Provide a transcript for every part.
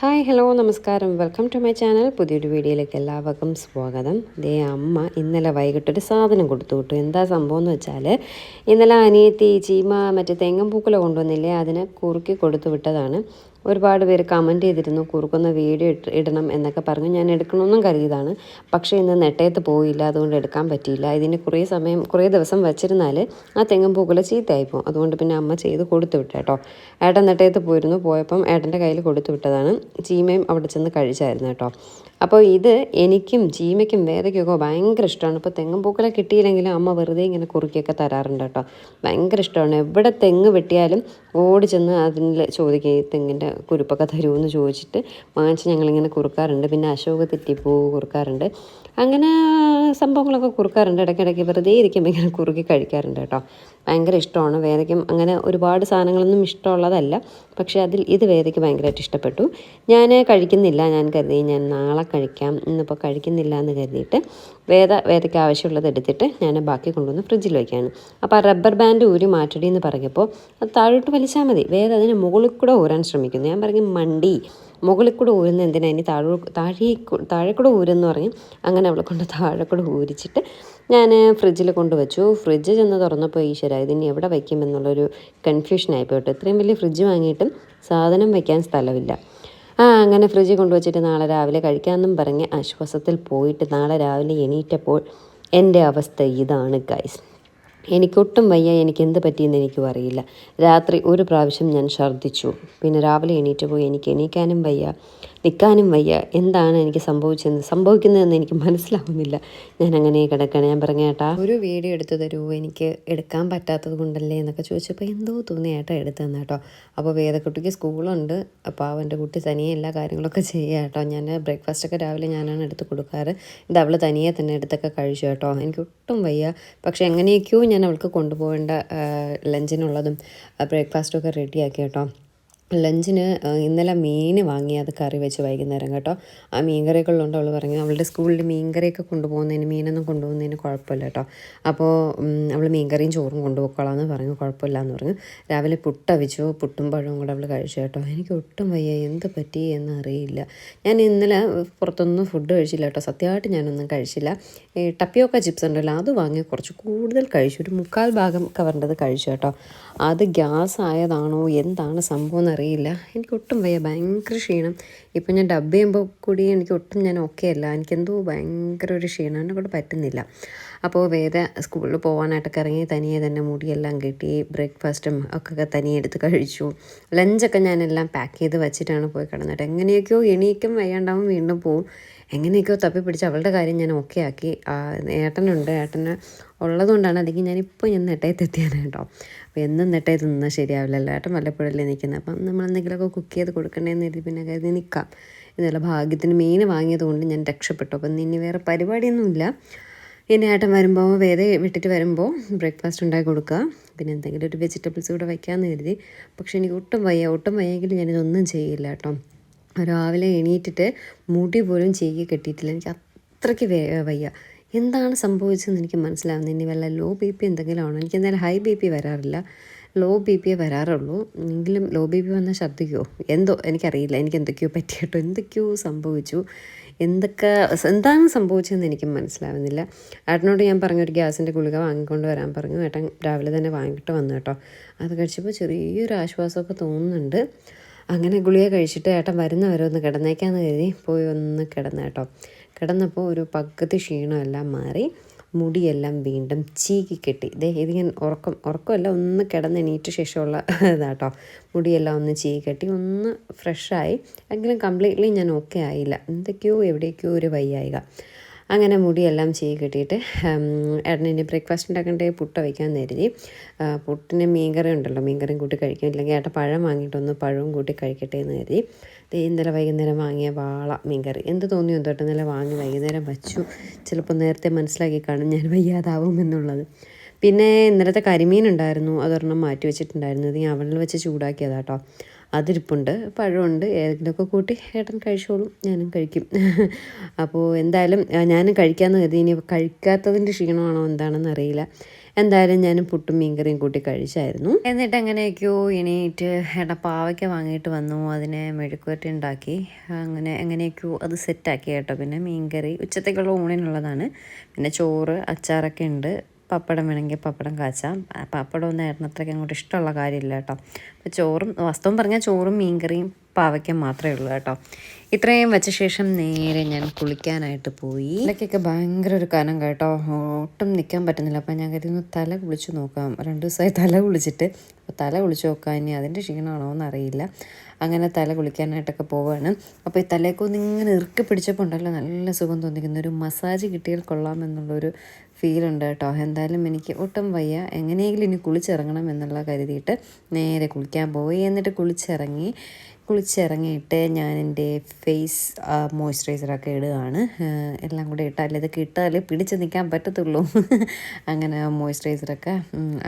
Hi hello നമസ്കാരം. Welcome to my channel. പുതിയൊരു വീഡിയോയിലേക്ക് എല്ലാവർക്കും സ്വാഗതം. ദേ അമ്മ ഇന്നലെ വൈകിട്ടൊരു സാധനം കൊടുത്തു വിട്ടു എന്താ സംഭവം എന്ന് വെച്ചാൽ ഇന്നലെ അനിയത്തി ചീമ മറ്റേ തെങ്ങും പൂക്കല കൊണ്ടുവന്നില്ലേ അതിനെ കുറുക്കി കൊടുത്തു വിട്ടതാണ്. ഒരുപാട് പേര് കമന്റ് ചെയ്തിരുന്നു കുറുക്കുന്ന വീഡിയോ ഇട്ട് ഇടണം എന്നൊക്കെ പറഞ്ഞു. ഞാൻ എടുക്കണമെന്നും കരുതിയതാണ്. പക്ഷേ ഇന്ന് നെട്ടയത്ത് പോയില്ല അതുകൊണ്ട് എടുക്കാൻ പറ്റിയില്ല. ഇതിന് കുറേ സമയം കുറേ ദിവസം വെച്ചിരുന്നാൽ ആ തെങ്ങും പൂക്കുല ചീത്തയായിപ്പോവും അതുകൊണ്ട് പിന്നെ അമ്മ ചെയ്ത് കൊടുത്തു വിട്ടു കേട്ടോ ഏട്ടൻ നെട്ടയത്ത് പോയിരുന്നു. പോയപ്പം ഏട്ടന്റെ കയ്യിൽ കൊടുത്തു വിട്ടതാണ്. ചീമയും അവിടെ ചെന്ന് കഴിച്ചായിരുന്നു കേട്ടോ. അപ്പോൾ ഇത് എനിക്കും ചീമയ്ക്കും വേദയ്ക്കൊക്കെ ഭയങ്കര ഇഷ്ടമാണ്. ഇപ്പോൾ തെങ്ങും പൂക്കളെ കിട്ടിയില്ലെങ്കിലും അമ്മ വെറുതെ ഇങ്ങനെ കുറുക്കിയൊക്കെ തരാറുണ്ട് കേട്ടോ. ഭയങ്കര ഇഷ്ടമാണ്. എവിടെ തെങ്ങ് വെട്ടിയാലും ഓടി ചെന്ന് അതിൽ ചോദിക്കുക ഈ തെങ്ങിന്റെ കുരുപ്പൊക്കെ തരുമെന്ന് ചോദിച്ചിട്ട് വാങ്ങിച്ച് ഞങ്ങളിങ്ങനെ കുറുക്കാറുണ്ട്. പിന്നെ അശോക തെറ്റിപ്പൂ കുറുക്കാറുണ്ട്. അങ്ങനെ സംഭവങ്ങളൊക്കെ കുറുക്കാറുണ്ട്. ഇടയ്ക്കിടയ്ക്ക് വെറുതെ ഇരിക്കുമ്പോൾ ഇങ്ങനെ കുറുക്കി കഴിക്കാറുണ്ട് കേട്ടോ. ഭയങ്കര ഇഷ്ടമാണ്. വേദയ്ക്കും അങ്ങനെ ഒരുപാട് സാധനങ്ങളൊന്നും ഇഷ്ടമുള്ളതല്ല. പക്ഷേ അതിൽ ഇത് വേദയ്ക്ക് ഭയങ്കരമായിട്ട് ഇഷ്ടപ്പെട്ടു. ഞാൻ കഴിക്കുന്നില്ല. ഞാൻ കരുതി ഞാൻ നാളെ കഴിക്കാം ഇന്നിപ്പോൾ കഴിക്കുന്നില്ല എന്ന് കരുതിയിട്ട് വേദ വേദയ്ക്ക് ആവശ്യമുള്ളത് എടുത്തിട്ട് ഞാൻ ബാക്കി കൊണ്ടുവന്ന് ഫ്രിഡ്ജിൽ വയ്ക്കുകയാണ് അപ്പോൾ ആ റബ്ബർ ബാൻഡ് ഊരി മാറ്റടി എന്ന് പറഞ്ഞപ്പോൾ അത് താഴോട്ട് വലിച്ചാൽ മതി. വേദ അതിന് മുകളിൽ കൂടെ ഊരാൻ ശ്രമിക്കുന്നു. ഞാൻ പറഞ്ഞു മണ്ടി. മുകളിൽ കൂടെ ഊരുന്ന എന്തിനാ? ഇനി താഴെ താഴെ താഴെ കൂടെ ഊരെന്ന് അങ്ങനെ അവളെ കൊണ്ട് താഴെ കൂടെ ഊരിച്ചിട്ട് ഞാൻ ഫ്രിഡ്ജിൽ കൊണ്ടുവച്ചു. ഫ്രിഡ്ജ് ചെന്ന് തുറന്നപ്പോൾ ഈശ്വര ഇതിനി എവിടെ വയ്ക്കും എന്നുള്ളൊരു കൺഫ്യൂഷൻ ആയിപ്പോയിട്ട്. ഇത്രയും വലിയ ഫ്രിഡ്ജ് വാങ്ങിയിട്ടും സാധനം വയ്ക്കാൻ സ്ഥലമില്ല. ആ അങ്ങനെ ഫ്രിഡ്ജ് കൊണ്ടുവച്ചിട്ട് നാളെ രാവിലെ കഴിക്കാമെന്നും പറഞ്ഞ് ആശ്വാസത്തിൽ പോയിട്ട് നാളെ രാവിലെ എണീറ്റപ്പോൾ എന്റെ അവസ്ഥ ഇതാണ് ഗൈസ് എനിക്കൊട്ടും വയ്യ എനിക്ക് എന്ത് പറ്റിയെന്ന് എനിക്കും അറിയില്ല. രാത്രി ഒരു പ്രാവശ്യം ഞാൻ ഛർദ്ദിച്ചു. പിന്നെ രാവിലെ എണീറ്റ് പോയി എനിക്ക് എണീക്കാനും വയ്യ. നിൽക്കാനും വയ്യ. എന്താണ് എനിക്ക് സംഭവിച്ചതെന്ന്? സംഭവിക്കുന്നതെന്ന് എനിക്ക് മനസ്സിലാവുന്നില്ല. ഞാൻ അങ്ങനെ കിടക്കണം. ഞാൻ പറഞ്ഞു ഏട്ടാ ഒരു വീഡിയോ എടുത്തു തരുമോ എനിക്ക് എടുക്കാൻ പറ്റാത്തത് കൊണ്ടല്ലേ? എന്നൊക്കെ ചോദിച്ചപ്പോൾ എന്തോ തോന്നി ഏട്ടാ എടുത്തു തന്നെ കേട്ടോ. അപ്പോൾ വേദക്കുട്ടിക്ക് സ്കൂളുണ്ട്. അപ്പോൾ അവന്റെ കുട്ടി തനിയെ എല്ലാ കാര്യങ്ങളൊക്കെ ചെയ്യുക കേട്ടോ. ഞാൻ ബ്രേക്ക്ഫാസ്റ്റൊക്കെ രാവിലെ ഞാനാണ് എടുത്ത് കൊടുക്കാറ്. ഇത് അവൾ തനിയെ തന്നെ എടുത്തൊക്കെ കഴിച്ചു കേട്ടോ. എനിക്ക് ഒട്ടും വയ്യ. പക്ഷെ എങ്ങനെയൊക്കെയോ ഞാൻ അവൾക്ക് കൊണ്ടുപോകേണ്ട ലഞ്ചിനുള്ളതും ബ്രേക്ക്ഫാസ്റ്റൊക്കെ റെഡിയാക്കി കേട്ടോ. ലഞ്ചിന് ഇന്നലെ മീൻ വാങ്ങി അത് കറി വെച്ച് വൈകുന്നേരം കേട്ടോ. ആ മീൻ കറിയൊക്കെ അവൾ പറഞ്ഞു അവളുടെ സ്കൂളിൽ മീൻ കറിയൊക്കെ കൊണ്ടുപോകുന്നതിന് മീനൊന്നും കൊണ്ടുപോകുന്നതിന് കുഴപ്പമില്ല കേട്ടോ. അപ്പോൾ അവൾ മീൻ കറിയും ചോറും കൊണ്ടുപോയിക്കോളാമെന്ന് പറഞ്ഞു കുഴപ്പമില്ല എന്ന് പറഞ്ഞു. രാവിലെ പുട്ടവിച്ചു പുട്ടും പഴവും കൂടെ അവൾ കഴിച്ചു കേട്ടോ. എനിക്ക് ഒട്ടും വയ്യ എന്ത് പറ്റി എന്നറിയില്ല ഞാൻ ഇന്നലെ പുറത്തൊന്നും ഫുഡ് കഴിച്ചില്ല കേട്ടോ. സത്യമായിട്ട് ഞാനൊന്നും കഴിച്ചില്ല. ഈ ടപ്പിയോക്ക ചിപ്സ് ഉണ്ടല്ലോ അത് വാങ്ങി കുറച്ച് കൂടുതൽ കഴിച്ചു. ഒരു മുക്കാൽ ഭാഗം കവറിന്റെ കഴിച്ചു കേട്ടോ. അത് ഗ്യാസ് ആയതാണോ എന്താണ് സംഭവം അറിയില്ല എനിക്ക് ഒട്ടും വയ്യ. ഭയങ്കര ക്ഷീണം. ഇപ്പം ഞാൻ ഡബ് ചെയ്യുമ്പോൾ കൂടി എനിക്ക് ഒട്ടും ഞാൻ ഓക്കെ അല്ല. എനിക്കെന്തോ ഭയങ്കര ഒരു ക്ഷീണം. എന്നെ കൊണ്ട് പറ്റുന്നില്ല. അപ്പോൾ വേദ സ്കൂളിൽ പോകാനായിട്ടൊക്കെ ഇറങ്ങി തനിയെ തന്നെ മുടിയെല്ലാം കെട്ടി ബ്രേക്ക്ഫാസ്റ്റും ഒക്കെ തനിയെ എടുത്ത് കഴിച്ചു. ലഞ്ചൊക്കെ ഞാനെല്ലാം പാക്ക് ചെയ്ത് വെച്ചിട്ടാണ് പോയി കിടന്നിട്ട് എങ്ങനെയൊക്കെയോ എണീക്കും വയ്യാണ്ടാവും വീണ്ടും പോവും. എങ്ങനെയൊക്കെയോ തപ്പി പിടിച്ച് അവളുടെ കാര്യം ഞാൻ ഓക്കെ ആക്കി. ഏട്ടനുണ്ട്. ഏട്ടന് ഉള്ളതുകൊണ്ടാണ് അല്ലെങ്കിൽ ഞാനിപ്പോൾ ഞാൻ നെട്ടയത്തെത്തിയാണ് കേട്ടോ. അപ്പോൾ എന്നും നെട്ടയത്ത് നിന്നാൽ ശരിയാവില്ലല്ലോ. ഏട്ടൻ വല്ലപ്പോഴല്ലേ നിൽക്കുന്നത്? അപ്പം നമ്മൾ എന്തെങ്കിലുമൊക്കെ കുക്ക് ചെയ്ത് കൊടുക്കണ്ടേന്ന് കരുതി പിന്നെ കരുതി നിൽക്കാം. എന്നല്ല ഭാഗ്യത്തിന് മീൻ വാങ്ങിയതുകൊണ്ട് ഞാൻ രക്ഷപ്പെട്ടു. അപ്പം ഇനി വേറെ പരിപാടിയൊന്നുമില്ല. ഇനി ഏട്ടൻ വരുമ്പോൾ വേറെ വിട്ടിട്ട് വരുമ്പോൾ ബ്രേക്ക്ഫാസ്റ്റ് ഉണ്ടാക്കി കൊടുക്കുക. പിന്നെ എന്തെങ്കിലും ഒരു വെജിറ്റബിൾസ് കൂടെ വയ്ക്കാമെന്ന് കരുതി. പക്ഷേ എനിക്ക് ഒട്ടും വയ്യ. ഒട്ടും വയ്യെങ്കിലും ഞാനിതൊന്നും ചെയ്യില്ല കേട്ടോ. രാവിലെ എണീറ്റിട്ട് മുടി പോലും ചെയ്യി കെട്ടിയിട്ടില്ല. എനിക്ക് അത്രയ്ക്ക് വയ്യ. എന്താണ് സംഭവിച്ചതെന്ന് എനിക്ക് മനസ്സിലാവുന്നത് ഇനി വല്ല ലോ ബി പി എന്തെങ്കിലും ആണോ? എനിക്ക് എന്തായാലും ഹൈ ബി പി വരാറില്ല. ലോ ബി പിയെ വരാറുള്ളൂ. എങ്കിലും ലോ ബി പി വന്നാൽ ഛർദ്ദിക്കുമോ എന്തോ എനിക്കറിയില്ല. എനിക്ക് എന്തൊക്കെയോ പറ്റിയിട്ടോ എന്തൊക്കെയോ സംഭവിച്ചു. എന്തൊക്കെ എന്താണ് സംഭവിച്ചതെന്ന് എനിക്ക് മനസ്സിലാവുന്നില്ല. ഏട്ടനോട് ഞാൻ പറഞ്ഞു ഒരു ഗ്യാസിന്റെ ഗുളിക വാങ്ങിക്കൊണ്ട് വരാൻ പറഞ്ഞു. ഏട്ടൻ രാവിലെ തന്നെ വാങ്ങിയിട്ട് വന്നു കേട്ടോ. അത് കഴിച്ചപ്പോൾ ചെറിയൊരു ആശ്വാസമൊക്കെ തോന്നുന്നുണ്ട്. അങ്ങനെ ഗുളിക കഴിച്ചിട്ട് ഏട്ടൻ വരുന്നവരെ ഒന്ന് കിടന്നേക്കാന്ന് കരുതി പോയി ഒന്ന് കിടന്നു കേട്ടോ. കിടന്നപ്പോൾ ഒരു പകുതി ക്ഷീണമെല്ലാം മാറി മുടിയെല്ലാം വീണ്ടും ചീകി കെട്ടി. ഇതേ ഇതിങ്ങനെ ഉറക്കം ഉറക്കമല്ല ഒന്ന് കിടന്നെണീറ്റ ശേഷമുള്ള ഇതാട്ടോ മുടിയെല്ലാം ഒന്ന് ചീകി കെട്ടി ഒന്ന് ഫ്രഷായി എങ്കിലും കംപ്ലീറ്റ്ലി ഞാൻ ഓക്കെ ആയില്ല. എന്തൊക്കെയോ എവിടേക്കോ ഒരു വയ്യായിക. അങ്ങനെ മുടിയെല്ലാം ചെയ്ത് കിട്ടിയിട്ട് ഏട്ടന് ഇനി ബ്രേക്ക്ഫാസ്റ്റ് ഉണ്ടാക്കണ്ടേ പുട്ട് വയ്ക്കാൻ കരുതി പുട്ടിന് മീൻകറി ഉണ്ടല്ലോ മീൻകറിയും കൂട്ടി കഴിക്കും. ഇല്ലെങ്കിൽ ഏട്ട പഴം വാങ്ങിയിട്ടൊന്ന് പഴവും കൂട്ടി കഴിക്കട്ടെ എന്ന് കരുതി. ഇന്നലെ വൈകുന്നേരം വാങ്ങിയ വാള മീൻകറി. എന്ത് തോന്നിയോ തൊട്ട് ഇന്നലെ വാങ്ങി വൈകുന്നേരം വച്ചു. ചിലപ്പോൾ നേരത്തെ മനസ്സിലാക്കി കാണും ഞാൻ വയ്യാതാവും എന്നുള്ളത്. പിന്നെ ഇന്നലത്തെ കരിമീൻ ഉണ്ടായിരുന്നു. അതൊരെണ്ണം മാറ്റി വെച്ചിട്ടുണ്ടായിരുന്നു. ഞാൻ അവളിൽ വെച്ച് ചൂടാക്കിയതാട്ടോ. അതിരിപ്പുണ്ട് പഴമുണ്ട് ഏതെങ്കിലുമൊക്കെ കൂട്ടി ഏട്ടൻ കഴിച്ചോളും ഞാനും കഴിക്കും. അപ്പോൾ എന്തായാലും ഞാനും കഴിക്കാമെന്ന് കരുതി ഇനി കഴിക്കാത്തതിന്റെ ക്ഷീണമാണോ എന്താണെന്ന് അറിയില്ല. എന്തായാലും ഞാൻ പുട്ടും മീൻകറിയും കൂട്ടി കഴിച്ചായിരുന്നു. എന്നിട്ട് എങ്ങനെയൊക്കെയോ എണീറ്റ് ഏട്ട പാവയ്ക്ക വാങ്ങിയിട്ട് വന്നു അതിനെ മെഴുക്കുവരട്ടി ഉണ്ടാക്കി. അങ്ങനെ എങ്ങനെയൊക്കെയോ അത് സെറ്റാക്കി കേട്ടോ. പിന്നെ മീൻകറി ഉച്ചത്തേക്കുള്ള ഊണിനുള്ളതാണ്. പിന്നെ ചോറ് അച്ചാറൊക്കെ ഉണ്ട്. പപ്പടം വേണമെങ്കിൽ പപ്പടം കാച്ചാം. ആ പപ്പടം ഒന്നും ഏട്ടനത്രയ്ക്ക് അങ്ങോട്ട് ഇഷ്ടമുള്ള കാര്യമില്ല കേട്ടോ. അപ്പോൾ ചോറും വസ്തുവും പറഞ്ഞാൽ ചോറും മീൻകറിയും പാവയ്ക്കം മാത്രമേ ഉള്ളൂ കേട്ടോ. ഇത്രയും വെച്ച ശേഷം നേരെ ഞാൻ കുളിക്കാനായിട്ട് പോയി. ഇടയ്ക്കൊക്കെ ഭയങ്കര ഒരു കനം കേട്ടോ. ഒട്ടും നിൽക്കാൻ പറ്റുന്നില്ല. അപ്പം ഞാൻ കരുതുന്നു തല കുളിച്ച് നോക്കാം. രണ്ട് ദിവസമായി തല കുളിച്ചിട്ട് അപ്പോൾ തല കുളിച്ച് നോക്കാൻ ഇനി അതിന്റെ ക്ഷീണമാണോ എന്നറിയില്ല. അങ്ങനെ തല കുളിക്കാനായിട്ടൊക്കെ പോവുകയാണ് അപ്പോൾ ഈ തലേക്കൊന്ന് ഇങ്ങനെ ഇറുക്കി പിടിച്ചപ്പോൾ ഉണ്ടല്ലോ നല്ല സുഖം തോന്നിക്കുന്ന. ഒരു മസാജ് കിട്ടിയാൽ എന്നുള്ളൊരു ഫീലുണ്ട് കേട്ടോ. എന്തായാലും എനിക്ക് ഒട്ടും വയ്യ. എങ്ങനെയെങ്കിലും ഇനി കുളിച്ചിറങ്ങണം എന്നുള്ള കരുതിയിട്ട് നേരെ കുളിക്കാൻ പോയി. എന്നിട്ട് കുളിച്ചിറങ്ങി കുളിച്ചിറങ്ങിയിട്ട് ഞാൻ എന്റെ ഫേസ് മോയ്സ്ചറൈസറൊക്കെ ഇടുകയാണ്. എല്ലാം കൂടെ ഇട്ടാൽ ഇതൊക്കെ ഇട്ടാൽ പിടിച്ച് നിൽക്കാൻ പറ്റത്തുള്ളൂ. അങ്ങനെ മോയ്സ്ചറൈസറൊക്കെ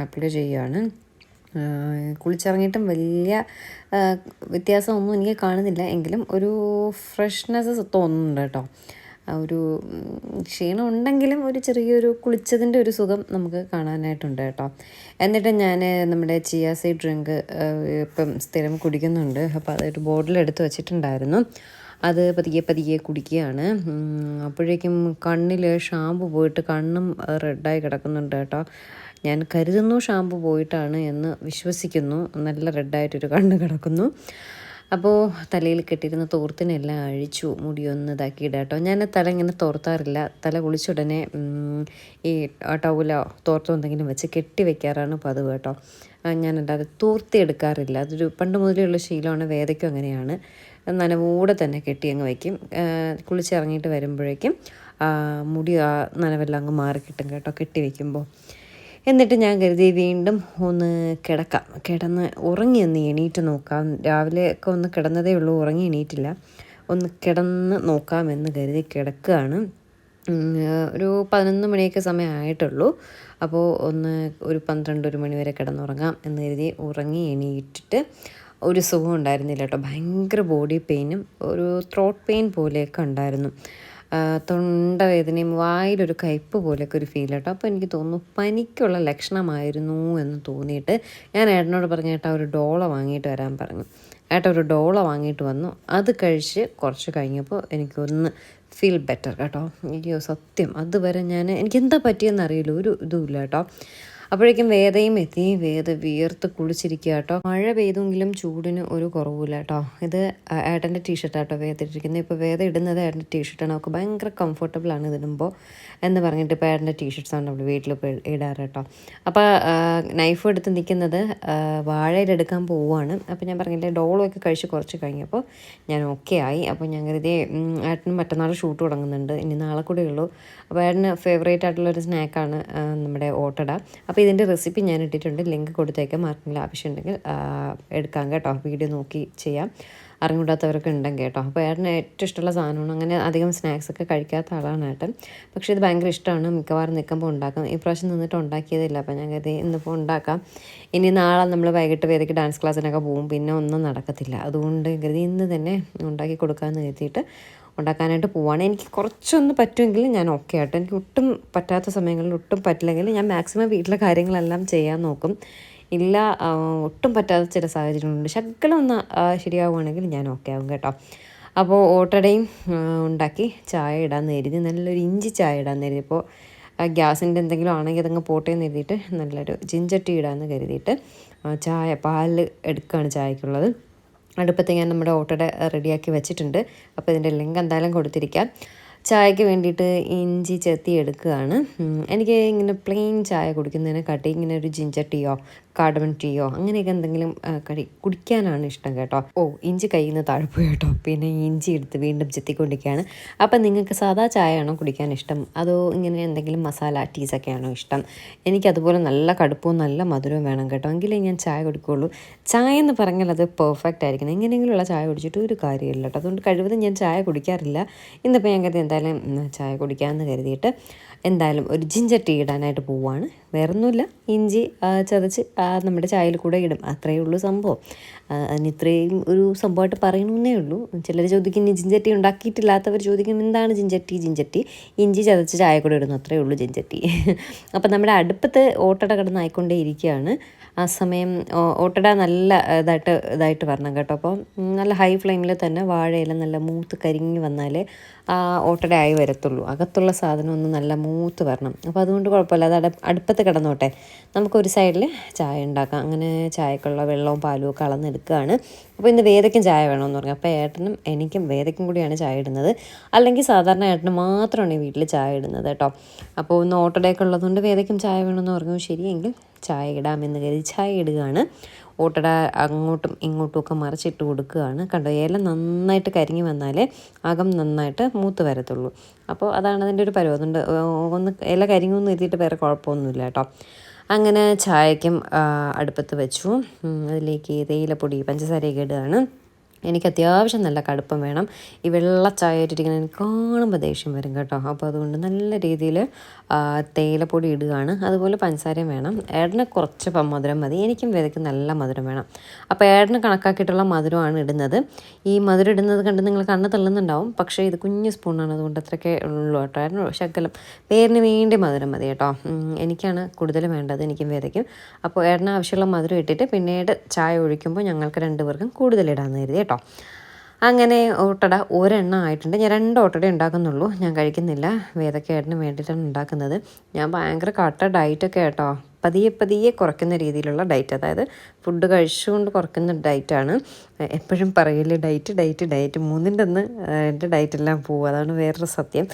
അപ്ലൈ ചെയ്യുകയാണ്. കുളിച്ചിറങ്ങിയിട്ടും വലിയ വ്യത്യാസമൊന്നും എനിക്ക് കാണുന്നില്ല. എങ്കിലും ഒരു ഫ്രഷ്നെസ് തോന്നുന്നുണ്ട് കേട്ടോ. ഒരു ക്ഷീണം ഉണ്ടെങ്കിലും ഒരു ചെറിയൊരു കുളിച്ചതിന്റെ ഒരു സുഖം നമുക്ക് കാണാനായിട്ടുണ്ട് കേട്ടോ. എന്നിട്ട് ഞാൻ നമ്മുടെ ചിയാസി ഡ്രിങ്ക് ഇപ്പം സ്ഥിരം കുടിക്കുന്നുണ്ട്. അപ്പോൾ അതൊരു ബോട്ടിലെടുത്ത് വച്ചിട്ടുണ്ടായിരുന്നു. അത് പതിയെ പതിയെ കുടിക്കുകയാണ്. അപ്പോഴേക്കും കണ്ണിൽ ഷാമ്പു പോയിട്ട് കണ്ണും റെഡായി കിടക്കുന്നുണ്ട് കേട്ടോ. ഞാൻ കരുതുന്നു ഷാമ്പു പോയിട്ടാണ് എന്ന് വിശ്വസിക്കുന്നു. നല്ല റെഡായിട്ടൊരു കണ്ണ് കിടക്കുന്നു. അപ്പോൾ തലയിൽ കെട്ടിയിരുന്ന തോർത്തിനെല്ലാം അഴിച്ചു മുടിയൊന്ന് ഇതാക്കിയിട കേട്ടോ ഞാൻ തല ഇങ്ങനെ തോർത്താറില്ല. തല കുളിച്ചുടനെ ഈ ടൗലോ തോർത്തോ എന്തെങ്കിലും വെച്ച് കെട്ടി വെക്കാറാണ് പതിവ് കേട്ടോ ഞാനല്ലാതെ തോർത്തി എടുക്കാറില്ല. അതൊരു പണ്ട് മുതലുള്ള ശീലമാണ് വേദയ്ക്കും അങ്ങനെയാണ്. നനവൂടെ തന്നെ കെട്ടി അങ്ങ് വയ്ക്കും കുളിച്ചിറങ്ങിയിട്ട് വരുമ്പോഴേക്കും മുടി ആ നനവെല്ലാം അങ്ങ് മാറി കിട്ടും കേട്ടോ കെട്ടി വയ്ക്കുമ്പോൾ എന്നിട്ട് ഞാൻ കരുതി വീണ്ടും ഒന്ന് കിടക്കാം. കിടന്ന് ഉറങ്ങി ഒന്ന് എണീറ്റ് നോക്കാം. രാവിലെ ഒക്കെ ഒന്ന് കിടന്നതേ ഉള്ളൂ ഉറങ്ങി എണീറ്റില്ല. ഒന്ന് കിടന്ന് നോക്കാമെന്ന് കരുതി കിടക്കുകയാണ്. ഒരു പതിനൊന്ന് മണിയൊക്കെ സമയമായിട്ടുള്ളൂ അപ്പോൾ ഒന്ന് ഒരു പന്ത്രണ്ട് ഒരു മണി വരെ കിടന്നുറങ്ങാം എന്ന് കരുതി ഉറങ്ങി എണീറ്റിട്ട് ഒരു സുഖം ഉണ്ടായിരുന്നില്ല കേട്ടോ. ഭയങ്കര ബോഡി പെയിനും ഒരു ത്രോട്ട് പെയിൻ പോലെയൊക്കെ ഉണ്ടായിരുന്നു. തൊണ്ടവേദനയും വായിലൊരു കയ്പ്പ് പോലെയൊക്കെ ഒരു ഫീൽ കേട്ടോ അപ്പോൾ എനിക്ക് തോന്നുന്നു പനിക്കുള്ള ലക്ഷണമായിരുന്നു എന്ന് തോന്നിയിട്ട് ഞാൻ ഏട്ടനോട് പറഞ്ഞു ഏട്ടാ ഒരു ഡോള വാങ്ങിയിട്ട് വരാൻ പറഞ്ഞു. ഏട്ട ഒരു ഡോള വാങ്ങിയിട്ട് വന്നു. അത് കഴിച്ച് കുറച്ച് കഴിഞ്ഞപ്പോൾ എനിക്കൊന്ന് ഫീൽ ബെറ്റർ കേട്ടോ. അയ്യോ സത്യം. അതുവരെ ഞാൻ എനിക്ക് എന്താ പറ്റിയെന്ന് അറിയില്ല ഒരു ഇതുമില്ല കേട്ടോ. അപ്പോഴേക്കും വേദയും എത്തി. വേദ വിയർത്ത് കുളിച്ചിരിക്കുക കേട്ടോ. മഴ പെയ്തെങ്കിലും ചൂടിന് ഒരു കുറവില്ല കേട്ടോ. ഇത് ഏട്ടന്റെ ടീഷർട്ടാട്ടോ വേദ ഇട്ടിരിക്കുന്നത്. ഇപ്പോൾ വേദ ഇടുന്നത് ഏട്ടന്റെ ടീഷർട്ടാണ് അവൾക്ക് ഭയങ്കര കംഫർട്ടബിൾ ആണ് ഇതിടുമ്പോൾ എന്ന് പറഞ്ഞിട്ട് ഇപ്പോൾ ഏട്ടന്റെ ടീഷർട്ട്സാണ് നമ്മൾ വീട്ടിൽ ഇടാറ് കേട്ടോ. അപ്പോൾ നൈഫ് എടുത്ത് നിൽക്കുന്നത് വാഴയിലെടുക്കാൻ പോവുകയാണ് അപ്പോൾ ഞാൻ പറഞ്ഞില്ലേ ഡോളൊക്കെ കഴിച്ച് കുറച്ച് കഴിഞ്ഞപ്പോൾ ഞാൻ ഓക്കെ ആയി. അപ്പോൾ ഞാൻ കരുതി ഏട്ടനും മറ്റന്നാൾ ഷൂട്ട് തുടങ്ങുന്നുണ്ട്. ഇനി നാളെ കൂടെ ഉള്ളൂ. അപ്പോൾ ഏട്ടന് ഫേവറേറ്റ് ആയിട്ടുള്ളൊരു സ്നാക്കാണ് നമ്മുടെ ഓട്ടട. അപ്പോൾ ഇതിന്റെ റെസിപ്പി ഞാൻ ഇട്ടിട്ടുണ്ട്. ലിങ്ക് കൊടുത്തേക്കാം ആർക്കെങ്കിലും ആവശ്യമുണ്ടെങ്കിൽ എടുക്കാം കേട്ടോ. വീഡിയോ നോക്കി ചെയ്യാം. അറിഞ്ഞൂടാത്തവരൊക്കെ ഉണ്ടെങ്കിൽ കേട്ടോ. അപ്പോൾ ഏട്ടന് ഏറ്റവും ഇഷ്ടമുള്ള സാധനമാണ് അങ്ങനെ അധികം സ്നാക്സ് ഒക്കെ കഴിക്കാത്ത ആളാണ് ഏട്ടൻ. പക്ഷേ ഇത് ഭയങ്കര ഇഷ്ടമാണ്. മിക്കവാറും നിൽക്കുമ്പോൾ ഉണ്ടാക്കാം. ഈ പ്രാവശ്യം നിന്നിട്ട് ഉണ്ടാക്കിയതില്ല അപ്പോൾ ഞാൻ കരുതി ഇന്നിപ്പോൾ ഉണ്ടാക്കാം. ഇനി നാളെ നമ്മൾ വൈകിട്ട് വേദിക്ക് ഡാൻസ് ക്ലാസ്സിനൊക്കെ പോകും. പിന്നെ ഒന്നും നടക്കത്തില്ല. അതുകൊണ്ട് കരുതി ഇന്ന് തന്നെ ഉണ്ടാക്കി കൊടുക്കാമെന്ന് കരുതിയിട്ട് ഉണ്ടാക്കാനായിട്ട് പോവാണ്. എനിക്ക് കുറച്ചൊന്ന് പറ്റുമെങ്കിൽ ഞാൻ ഓക്കെ ആട്ടോ. എനിക്ക് ഒട്ടും പറ്റാത്ത സമയങ്ങളിൽ ഒട്ടും പറ്റില്ലെങ്കിൽ ഞാൻ മാക്സിമം വീട്ടിലെ കാര്യങ്ങളെല്ലാം ചെയ്യാൻ നോക്കും. ഇല്ല ഒട്ടും പറ്റാത്ത ചില സാഹചര്യങ്ങളുണ്ട്. ശകലം ഒന്ന് ശരിയാവുകയാണെങ്കിൽ ഞാൻ ഓക്കെ ആവും കേട്ടോ. അപ്പോൾ ഓട്ടടയും ഉണ്ടാക്കി ചായ ഇടാൻ കരുതി നല്ലൊരു ഇഞ്ചി ചായ ഇടാൻ കരുതി ഇപ്പോൾ ഗ്യാസിന്റെ എന്തെങ്കിലും ആണെങ്കിൽ അതങ്ങ് പോട്ടെ എന്ന് കരുതിയിട്ട് നല്ലൊരു ജിഞ്ചർ ടീ ഇടാമെന്ന് കരുതിയിട്ട് ചായ പാൽ എടുക്കുകയാണ് ചായക്കുള്ളത്. അടുപ്പത്ത് ഞാൻ നമ്മുടെ ഓട്ടോടെ റെഡിയാക്കി വെച്ചിട്ടുണ്ട്. അപ്പോൾ ഇതിന്റെ ലിങ്ക് എന്തായാലും കൊടുത്തിരിക്കാം. ചായക്ക് വേണ്ടിയിട്ട് ഇഞ്ചി ചെത്തി എടുക്കുകയാണ്. എനിക്ക് ഇങ്ങനെ പ്ലെയിൻ ചായ കുടിക്കുന്നതിനെക്കാട്ടി ഇങ്ങനെ ഒരു ജിഞ്ചർ ടീയോ കാർഡമൺ ടീയോ അങ്ങനെയൊക്കെ എന്തെങ്കിലും കടി കുടിക്കാനാണ് ഇഷ്ടം കേട്ടോ. ഓ ഇഞ്ചി കയ്യിൽ നിന്ന് താഴെ പോയി കേട്ടോ. പിന്നെ ഇഞ്ചി എടുത്ത് വീണ്ടും ചെത്തിക്കൊണ്ടിരിക്കുകയാണ്. അപ്പം നിങ്ങൾക്ക് സാധാ ചായയാണോ കുടിക്കാൻ ഇഷ്ടം? അതോ ഇങ്ങനെ എന്തെങ്കിലും മസാല ടീസൊക്കെ ആണോ ഇഷ്ടം? എനിക്കതുപോലെ നല്ല കടുപ്പവും നല്ല മധുരവും വേണം കേട്ടോ. എങ്കിലേ ഞാൻ ചായ കുടിക്കുകയുള്ളൂ. ചായ എന്ന് പറഞ്ഞാൽ അത് പെർഫെക്റ്റ് ആയിരിക്കണം. എങ്ങനെയെങ്കിലുമുള്ള ചായ കുടിച്ചിട്ട് ഒരു കാര്യമില്ല കേട്ടോ. അതുകൊണ്ട് കഴിവതും ഞാൻ ചായ കുടിക്കാറില്ല. ഇന്നിപ്പോൾ ഞാൻ കരുതി എന്തായാലും ചായ കുടിക്കാമെന്ന് കരുതിയിട്ട് എന്തായാലും ഒരു ജിഞ്ചർ ടീ ഇടാനായിട്ട് പോവുകയാണ് വേറൊന്നുമില്ല. ഇഞ്ചി ചതച്ച് നമ്മുടെ ചായയിൽ കൂടെ ഇടും. അത്രയേ ഉള്ളൂ സംഭവം. അതിന് ഇത്രയും ഒരു സംഭവമായിട്ട് പറയണമെന്നേ ഉള്ളൂ. ചിലർ ചോദിക്കും "ഇനി ടീ ഉണ്ടാക്കിയിട്ടില്ലാത്തവർ ചോദിക്കും എന്താണ് ജിഞ്ചർ ടീ ജിഞ്ചർ ടീ ഇഞ്ചി ചതച്ച് ചായ കൂടെ ഇടുന്നു. അത്രയേ ഉള്ളൂ ജിഞ്ചർ ടീ അപ്പം നമ്മുടെ അടുപ്പത്ത് ഓട്ടട കിടന്നായിക്കൊണ്ടേ ഇരിക്കുകയാണ് ആ സമയം ഓട്ടട നല്ല ഇതായിട്ട് ഇതായിട്ട് വരണം കേട്ടോ. അപ്പോൾ നല്ല ഹൈ ഫ്ലെയിമിൽ തന്നെ വാഴയില നല്ല മൂത്ത് കരിഞ്ഞ് വന്നാലേ ആ ഓട്ടട ആയി വരത്തുള്ളൂ. അകത്തുള്ള സാധനം ഒന്ന് നല്ല മൂത്ത് വരണം. അപ്പോൾ അതുകൊണ്ട് കുഴപ്പമില്ല. അത് അട അടുപ്പത്ത് കിടന്നോട്ടെ. നമുക്കൊരു സൈഡിൽ ചായ ഉണ്ടാക്കാം. അങ്ങനെ ചായക്കുള്ള വെള്ളവും പാലും ഒക്കെ അളന്നെടുക്കുകയാണ് അപ്പോൾ ഇന്ന് വേദയ്ക്കും ചായ വേണമെന്ന് പറഞ്ഞു. അപ്പോൾ ഏട്ടനും എനിക്കും വേദയ്ക്കും കൂടിയാണ് ചായ ഇടുന്നത്. അല്ലെങ്കിൽ സാധാരണ ഏട്ടന് മാത്രമാണ് ഈ വീട്ടിൽ ചായ ഇടുന്നത് കേട്ടോ. അപ്പോൾ ഒന്ന് ഓട്ടടയൊക്കെ ഉള്ളതുകൊണ്ട് വേദയ്ക്കും ചായ വേണമെന്ന് പറഞ്ഞു. ശരിയെങ്കിൽ ചായ ഇടാമെന്ന് കരുതി ചായ ഇടുകയാണ്. ഓട്ടട അങ്ങോട്ടും ഇങ്ങോട്ടും ഒക്കെ മറിച്ചിട്ട് കൊടുക്കുകയാണ്. കണ്ടോ ഇല നന്നായിട്ട് കരിഞ്ഞു വന്നാലേ അകം നന്നായിട്ട് മൂത്ത് വരത്തുള്ളൂ. അപ്പോൾ അതാണ് അതിന്റെ ഒരു പരുവം. അതുകൊണ്ട് ഒന്ന് ഇല കരിഞ്ഞൊന്നും എത്തിയിട്ട് വേറെ കുഴപ്പമൊന്നുമില്ല കേട്ടോ. അങ്ങനെ ചായക്കും അടുപ്പത്ത് വെച്ചു. അതിലേക്ക് തേയിലപ്പൊടി പഞ്ചസാരയൊക്കെ ഇടുകയാണ്. എനിക്ക് അത്യാവശ്യം നല്ല കടുപ്പം വേണം. ഈ വെള്ള ചായ ഇട്ടിരിക്കുന്ന എനിക്ക് കാണുമ്പോൾ ദേഷ്യം വരും കേട്ടോ. അപ്പോൾ അതുകൊണ്ട് നല്ല രീതിയിൽ തേയിലപ്പൊടി ഇടുകയാണ്. അതുപോലെ പഞ്ചസാരയും വേണം. ഏടന് കുറച്ച് മധുരം മതി. എനിക്കും വേദയ്ക്ക് നല്ല മധുരം വേണം. അപ്പോൾ ഏടന് കണക്കാക്കിയിട്ടുള്ള മധുരമാണ് ഇടുന്നത്. ഈ മധുരം ഇടുന്നത് കണ്ട് നിങ്ങൾ കണ്ണ് തള്ളുന്നുണ്ടാവും. പക്ഷേ ഇത് കുഞ്ഞ് സ്പൂണാണ്. അതുകൊണ്ട് അത്രയ്ക്കേ ഉള്ളൂ കേട്ടോ. ഏട്ടന് ശകലം പേരിന് വേണ്ടി മധുരം മതി കേട്ടോ. എനിക്കാണ് കൂടുതൽ വേണ്ടത് എനിക്കും വേദയ്ക്കും. അപ്പോൾ ഏട്ടന് ആവശ്യമുള്ള മധുരം ഇട്ടിട്ട് പിന്നീട് ചായ ഒഴിക്കുമ്പോൾ ഞങ്ങൾക്ക് രണ്ടുപേർക്കും കൂടുതൽ ഇടാമെന്ന് കരുതി കേട്ടോ. അങ്ങനെ ഓട്ടട ഒരെണ്ണം ആയിട്ടുണ്ട്. ഞാൻ രണ്ട് ഓട്ടട ഉണ്ടാക്കുന്നുള്ളൂ. ഞാൻ കഴിക്കുന്നില്ല. വേദക്കേടിന് വേണ്ടിയിട്ടാണ് ഉണ്ടാക്കുന്നത്. ഞാൻ ഭയങ്കര കട്ട ഡയറ്റൊക്കെ കേട്ടോ പതിയെ പതിയെ കുറയ്ക്കുന്ന രീതിയിലുള്ള ഡയറ്റ് അതായത് ഫുഡ് കഴിച്ചുകൊണ്ട് കുറയ്ക്കുന്ന ഡയറ്റാണ് എപ്പോഴും പറയില്ല ഡയറ്റ് ഡയറ്റ് ഡയറ്റ് മൂന്നിന്റെ ഒന്ന് എന്റെ ഡയറ്റെല്ലാം പോകും അതാണ് വേറൊരു സത്യം.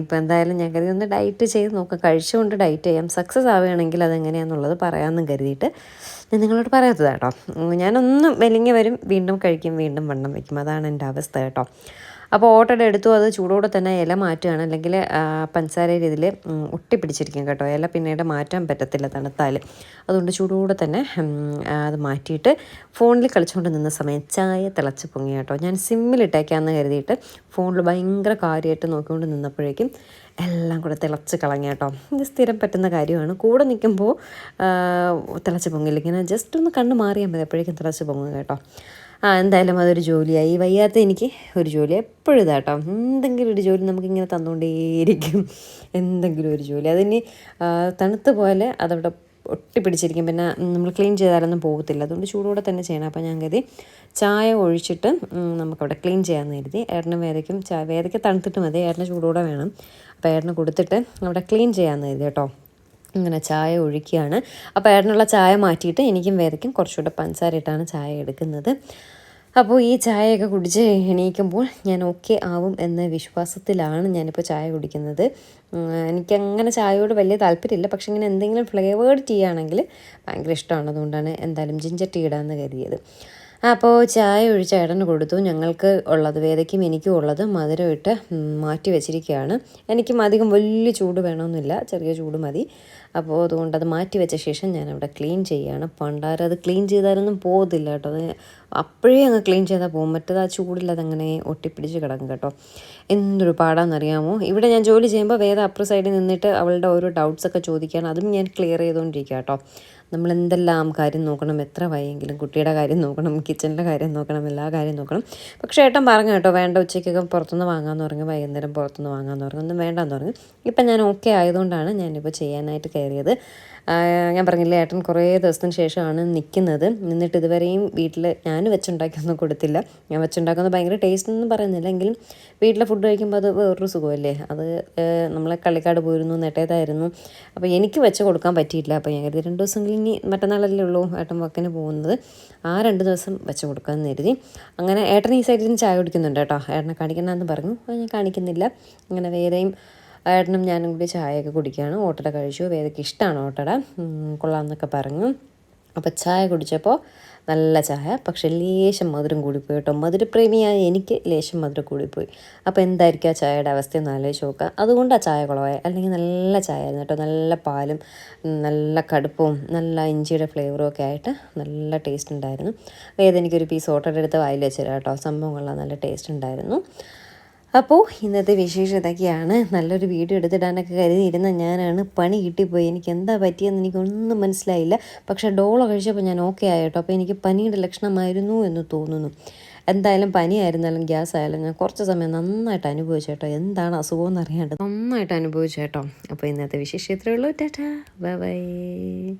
ഇപ്പോൾ എന്തായാലും ഞാൻ കരുതി ഒന്ന് ഡയറ്റ് ചെയ്ത് നോക്കാം. കഴിച്ചുകൊണ്ട് ഡയറ്റ് ചെയ്യാം. സക്സസ് ആവുകയാണെങ്കിൽ അതെങ്ങനെയാണെന്നുള്ളത് പറയാമെന്നും കരുതിയിട്ട് ഞാൻ നിങ്ങളോട് പറയാത്തതാണ് കേട്ടോ ഞാനൊന്നും മെലിങ്ങി വരും. വീണ്ടും കഴിക്കും വീണ്ടും വണ്ണം വയ്ക്കും അതാണ് എന്റെ അവസ്ഥ കേട്ടോ അപ്പോൾ ഓട്ടയുടെ എടുത്തു അത് ചൂടോടെ തന്നെ ഇല മാറ്റുകയാണ്. അല്ലെങ്കിൽ പഞ്ചസാരയുടെ ഇതിൽ ഒട്ടിപ്പിടിച്ചിരിക്കും കേട്ടോ. ഇല പിന്നീട് മാറ്റാൻ പറ്റത്തില്ല തണുത്താൽ. അതുകൊണ്ട് ചൂടോടെ തന്നെ അത് മാറ്റിയിട്ട് ഫോണിൽ കളിച്ചുകൊണ്ട് നിന്ന സമയം ചായ തിളച്ച് പൊങ്ങി കേട്ടോ. ഞാൻ സിമ്മിലിട്ടേക്കാന്ന് കരുതിയിട്ട് ഫോണിൽ ഭയങ്കര കാര്യമായിട്ട് നോക്കിക്കൊണ്ട് നിന്നപ്പോഴേക്കും എല്ലാം കൂടെ തിളച്ച് കളഞ്ഞ കേട്ടോ. ഇത് സ്ഥിരം പറ്റുന്ന കാര്യമാണ്. കൂടെ നിൽക്കുമ്പോൾ തിളച്ച് പൊങ്ങില്ല. ഇങ്ങനെ ജസ്റ്റ് ഒന്ന് കണ്ണ് മാറിയാൽ മതി. എപ്പോഴേക്കും തിളച്ച് പൊങ്ങും കേട്ടോ. ആ എന്തായാലും അതൊരു ജോലിയായി. വയ്യാത്ത എനിക്ക് ഒരു ജോലി എപ്പോഴും ഇതാട്ടോ എന്തെങ്കിലും ഒരു ജോലി നമുക്കിങ്ങനെ തന്നുകൊണ്ടേയിരിക്കും എന്തെങ്കിലും ഒരു ജോലി. അതിനി തണുത്ത പോലെ അതവിടെ ഒട്ടിപ്പിടിച്ചിരിക്കും. പിന്നെ നമ്മൾ ക്ലീൻ ചെയ്താലൊന്നും പോകത്തില്ല. അതുകൊണ്ട് ചൂടോടെ തന്നെ ചെയ്യണം. അപ്പോൾ ഞാൻ കരുതി ചായ ഒഴിച്ചിട്ട് നമുക്കവിടെ ക്ലീൻ ചെയ്യാമെന്ന് കരുതി. ഏട്ടനും വേദയ്ക്കും ചായ വേദയ്ക്ക് തണുത്തിട്ട് മതി. ഏട്ടന് ചൂടോടെ വേണം. അപ്പോൾ ഏട്ടന് കൊടുത്തിട്ട് അവിടെ ക്ലീൻ ചെയ്യാമെന്ന് കരുതി കേട്ടോ. ഇങ്ങനെ ചായ ഒഴിക്കുകയാണ്. അപ്പോൾ ഏട്ടനുള്ള ചായ മാറ്റിയിട്ട് എനിക്കും വേദയ്ക്കും കുറച്ചുകൂടെ പഞ്ചസാരയിട്ടാണ് ചായ എടുക്കുന്നത്. അപ്പോൾ ഈ ചായയൊക്കെ കുടിച്ച് എണീക്കുമ്പോൾ ഞാൻ ഓക്കെ ആവും എന്ന വിശ്വാസത്തിലാണ് ഞാനിപ്പോൾ ചായ കുടിക്കുന്നത്. എനിക്കങ്ങനെ ചായയോട് വലിയ താല്പര്യമില്ല. പക്ഷെ ഇങ്ങനെ എന്തെങ്കിലും ഫ്ലേവേഡ് ടീ ആണെങ്കിൽ ഭയങ്കര ഇഷ്ടമാണ് അതുകൊണ്ടാണ് എന്തായാലും ജിഞ്ചർ ടീ ഇടാമെന്ന് കരുതിയത്. അപ്പോൾ ചായ ഒഴിച്ച് ഏട്ടന് കൊടുത്തു. ഞങ്ങൾക്ക് ഉള്ളത് വേദയ്ക്കും എനിക്കും ഉള്ളത് മധുരം ഇട്ട് മാറ്റി വെച്ചിരിക്കുകയാണ്. എനിക്കും അധികം വലിയ ചൂട് വേണമെന്നില്ല. ചെറിയ ചൂട് മതി. അപ്പോൾ അതുകൊണ്ട് അത് മാറ്റി വെച്ച ശേഷം ഞാൻ അവിടെ ക്ലീൻ ചെയ്യുകയാണ് പണ്ടാരം അത് ക്ലീൻ ചെയ്താലൊന്നും പോകത്തില്ല കേട്ടോ. അത് അപ്പോഴേ അങ്ങ് ക്ലീൻ ചെയ്താൽ പോകും മറ്റേത് ആ ചൂടിൽ അതങ്ങനെ ഒട്ടിപ്പിടിച്ച് കിടക്കും കേട്ടോ. എന്തൊരു പാടാണെന്നറിയാമോ ഇവിടെ ഞാൻ ജോലി ചെയ്യുമ്പോൾ വേദ അപ്പുറ സൈഡിൽ നിന്നിട്ട് അവളുടെ ഓരോ ഡൗട്ട്സൊക്കെ ചോദിക്കുകയാണ് അതും ഞാൻ ക്ലിയർ ചെയ്തുകൊണ്ടിരിക്കുക കേട്ടോ. നമ്മൾ എന്തെല്ലാം കാര്യം നോക്കണം എത്ര വയ്യെങ്കിലും കുട്ടിയുടെ കാര്യം നോക്കണം കിച്ചണിന്റെ കാര്യം നോക്കണം എല്ലാ കാര്യം നോക്കണം. പക്ഷേ ഏട്ടൻ പറഞ്ഞു കേട്ടോ വേണ്ട ഉച്ചയ്ക്കൊക്കെ പുറത്തുനിന്ന് വാങ്ങാമെന്ന് പറഞ്ഞു വൈകുന്നേരം പുറത്തുനിന്ന് വാങ്ങാമെന്ന് പറഞ്ഞു ഒന്നും വേണ്ടെന്ന് പറഞ്ഞു. ഇപ്പം ഞാൻ ഓക്കെ ആയതുകൊണ്ടാണ് ഞാനിപ്പോൾ ചെയ്യാനായിട്ട് കയറിയത്. ഞാൻ പറഞ്ഞില്ലേ ഏട്ടൻ കുറേ ദിവസത്തിന് ശേഷമാണ് നിൽക്കുന്നത്. നിന്നിട്ട് ഇതുവരെയും വീട്ടിൽ ഞാൻ വെച്ചുണ്ടാക്കിയൊന്നും കൊടുത്തില്ല. ഞാൻ വെച്ചുണ്ടാക്കുന്നത് ഭയങ്കര ടേസ്റ്റ് ഒന്നും പറയുന്നില്ല. എങ്കിലും വീട്ടിലെ ഫുഡ് കഴിക്കുമ്പോൾ അത് വേറൊരു സുഖമല്ലേ? അത് നമ്മളെ കള്ളിക്കാട് പോയിരുന്നു നെട്ടേതായിരുന്നു. അപ്പോൾ എനിക്ക് വെച്ച് കൊടുക്കാൻ പറ്റിയില്ല അപ്പോൾ ഞാൻ കരുതി രണ്ട് ദിവസമെങ്കിലും ഇനി മറ്റന്നാളല്ലേ ഉള്ളൂ ഏട്ടൻ വക്കിന് പോകുന്നത്. ആ രണ്ട് ദിവസം വെച്ച് കൊടുക്കാമെന്ന് കരുതി. അങ്ങനെ ഏട്ടൻ ഈ സൈഡിൽ നിന്ന് ചായ കുടിക്കുന്നുണ്ട് കേട്ടോ. ഏട്ടനെ കാണിക്കണമെന്ന് പറഞ്ഞു. അത് ഞാൻ കാണിക്കുന്നില്ല. അങ്ങനെ വേറെയും ഏട്ടനും ഞാനും കൂടി ചായയൊക്കെ കുടിക്കുകയാണ്. ഓട്ടട കഴിച്ചു. വേദയ്ക്ക് ഇഷ്ടമാണ് ഓട്ടട. കൊള്ളാം കൊള്ളാമെന്നൊക്കെ പറഞ്ഞു. അപ്പോൾ ചായ കുടിച്ചപ്പോൾ നല്ല ചായ പക്ഷെ ലേശം മധുരം കൂടിപ്പോയി കേട്ടോ മധുരപ്രേമിയായ എനിക്ക് ലേശം മധുരം കൂടിപ്പോയി. അപ്പോൾ എന്തായിരിക്കും ആ ചായയുടെ അവസ്ഥയെന്ന് ആലോചിച്ച് നോക്കുക. അതുകൊണ്ട് ആ ചായ കുളവായ അല്ലെങ്കിൽ നല്ല ചായ ആയിരുന്നു കേട്ടോ. നല്ല പാലും നല്ല കടുപ്പവും നല്ല ഇഞ്ചിയുടെ ഫ്ലേവറും ഒക്കെ ആയിട്ട് നല്ല ടേസ്റ്റ് ഉണ്ടായിരുന്നു. ഏതെനിക്കൊരു പീസ് ഓട്ടോടെ എടുത്ത് വായിൽ വെച്ചില്ല കേട്ടോ. സംഭവം നല്ല ടേസ്റ്റ് ഉണ്ടായിരുന്നു. അപ്പോൾ ഇന്നത്തെ വിശേഷം ഇതൊക്കെയാണ് നല്ലൊരു വീഡിയോ എടുത്തിടാനൊക്കെ കരുതിയിരുന്ന ഞാനാണ്. പണി കിട്ടിപ്പോയി. എനിക്ക് എന്താ പറ്റിയെന്ന് എനിക്കൊന്നും മനസ്സിലായില്ല. പക്ഷേ ഡോളോ കഴിച്ചപ്പോൾ ഞാൻ ഓക്കെ ആയിട്ടോ. അപ്പോൾ എനിക്ക് പനിയുടെ ലക്ഷണമായിരുന്നു എന്ന് തോന്നുന്നു. എന്തായാലും പനിയായിരുന്നാലും ഗ്യാസ് ആയാലും ഞാൻ കുറച്ച് സമയം നന്നായിട്ട് അനുഭവിച്ചു കേട്ടോ എന്താണ് അസുഖം എന്ന് നന്നായിട്ട് അനുഭവിച്ചു കേട്ടോ അപ്പോൾ ഇന്നത്തെ വിശേഷം ഇത്രയേ ഉള്ളൂ. ടാറ്റാ. Bye bye.